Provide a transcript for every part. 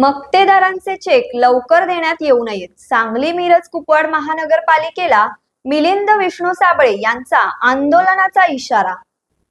मक्तेदारांचे check लवकर देण्यात येऊ नयेत. सांगली मिरज कुपवाड महानगरपालिकेला मिलिंद विष्णू साबळे यांचा आंदोलनाचा इशारा.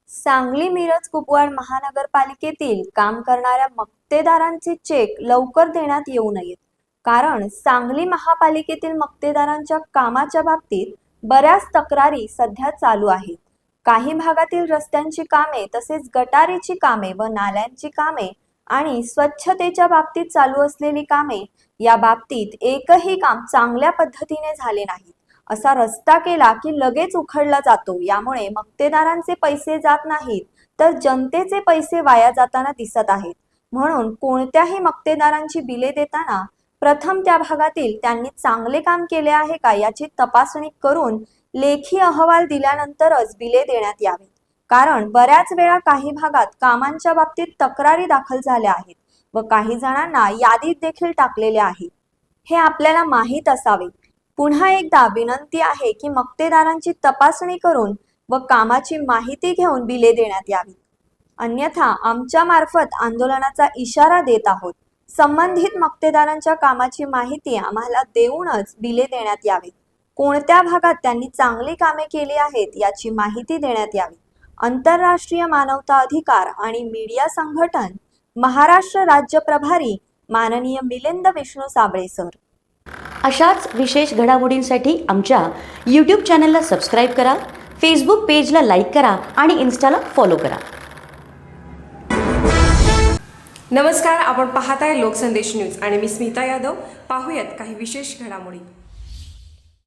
सांगली मिरज कुपवाड महानगरपालिकेतील काम करणाऱ्या मक्तेदारांचे चेक लवकर देण्यात येऊ नयेत. कारण सांगली महापालिकेतील मक्तेदारांच्या कामाच्या बाबतीत बऱ्याच तक्रारी सध्या चालू आहेत. काही भागातील रस्त्यांची कामे तसेच गटारीची कामे व नाल्यांची कामे आणि स्वच्छतेच्या बाबतीत चालू असलेली कामे या बाबतीत एकही काम चांगल्या पद्धतीने झाले नाही असा रस्ता केला की लगेच उखडला जातो. यामुळे मक्तेदारांचे पैसे जात नाहीत तर जनतेचे पैसे वाया जाताना दिसत आहेत. म्हणून कोणत्याही मक्तेदारांची बिले देताना प्रथम त्या भागातील त्यांनी चांगले काम केले आहे का याची तपासणी करून लेखी अहवाल दिल्यानंतरच बिले देण्यात यावी कारण बऱ्याच वेळा काही भागात कामांच्या बाबतीत तक्रारी दाखल झाल्या आहेत व काही जणांना यादीत देखील टाकलेले आहे हे आपल्याला माहीत असावे. पुन्हा एकदा विनंती आहे की मक्तेदारांची तपासणी करून व कामाची माहिती घेऊन बिले देण्यात यावी. अन्यथा आमच्या मार्फत आंदोलनाचा इशारा देत आहोत. संबंधित मक्तेदारांच्या कामाची माहिती आम्हाला देऊनच बिले देण्यात यावी कोणत्या भागात त्यांनी चांगली कामे केली आहेत याची माहिती देण्यात यावी. आंतरराष्ट्रीय मानवता अधिकार आणि मीडिया संघटन महाराष्ट्र राज्य प्रभारी माननीय मिलिंद विष्णू साबळे सर. अशाच विशेष घडामोडींसाठी आमच्या यूट्यूब चॅनलला सबस्क्राईब करा फेसबुक पेजला लाईक करा आणि इन्स्टाला फॉलो करा. नमस्कार आपण पाहताय लोकसंदेश न्यूज आणि मी स्मिता यादव. पाहूयात काही विशेष घडामोडी.